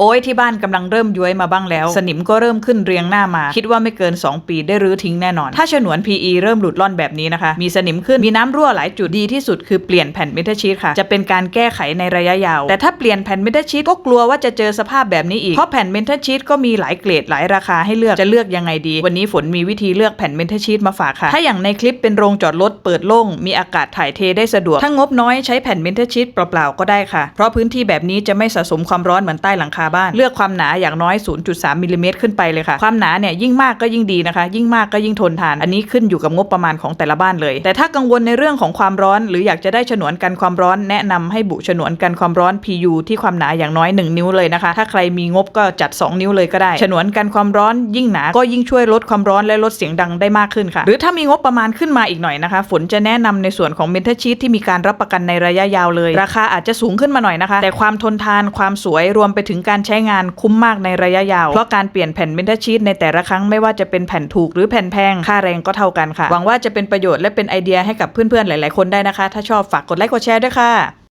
โอ้ยที่บ้านกำลังเริ่มย้วยมาบ้างแล้ว สนิมก็เริ่มขึ้นเรียงหน้ามา คิดว่าไม่เกิน 2 ปีได้รื้อทิ้งแน่นอน ถ้าฉนวน PE เริ่มหลุดล่อนแบบนี้นะคะ มีสนิมขึ้นมีน้ำรั่วหลายจุดดีที่สุดคือเปลี่ยนแผ่นเมทัลชีตค่ะ จะเป็นการแก้ไขในระยะยาว แต่ถ้าเปลี่ยนแผ่นเมทัลชีตก็กลัวว่าจะเจอสภาพแบบนี้อีกเพราะแผ่นเมทัลชีตก็มีหลายเกรดหลายราคาให้เลือกจะเลือกยังไงดี วันนี้ฝนมีวิธีเลือกแผ่นเมทัลชีตมาฝากค่ะ ถ้าอย่างในคลิปเป็นโรงจอดรถเปิดโล่งมีอากาศถ่ายเทได้สะดวกถ้างบน้อยใช้แผ่นเมทัลชีตเปล่าๆก็ได้ค่ะ เพราะพื้นที่แบบนี้จะไม่สะสมความร้อนเหมือนใต้หลังคาบ้าน เลือกความหนาอย่างน้อย 0.3มิลลิเมตรขึ้นไปเลยค่ะ ความหนาเนี่ยยิ่งมากก็ยิ่งดีนะคะ ยิ่งมากก็ยิ่งทนทาน อันนี้ขึ้นอยู่กับงบประมาณของแต่ละบ้านเลย แต่ถ้ากังวลในเรื่องของความร้อน หรืออยากจะได้ฉนวนกันความร้อน แนะนำให้บุฉนวนกันความร้อน PU ที่ความหนาอย่างน้อย 1 นิ้วเลยนะคะ ถ้าใครมีงบก็จัด 2 นิ้วเลยก็ได้ ฉนวนกันความร้อนยิ่งหนาก็ยิ่งช่วยลดความร้อนและลดเสียงดังได้มากขึ้นค่ะ หรือถ้ามีงบประมาณขึ้นมาอีกหน่อยนะคะ ฝนจะแนะนำในส่วนของเมทัลชีตที่มีการรับประกันในระยะยาวเลย ราคาอาจจะสูงขึ้นมาหน่อยนะคะ แต่ความทนทานความสวยรวมไปถึงการใช้งานคุ้มมากในระยะยาว เพราะการเปลี่ยนแผ่นเมทัลชีตในแต่ละครั้งไม่ว่าจะเป็นแผ่นถูกหรือแผ่นแพงค่าแรงก็เท่ากันค่ะ หวังว่าจะเป็นประโยชน์และเป็นไอเดียให้กับเพื่อนๆหลาย ๆ คนได้นะคะ ถ้าชอบฝากกดไลค์กดแชร์ด้วยค่ะ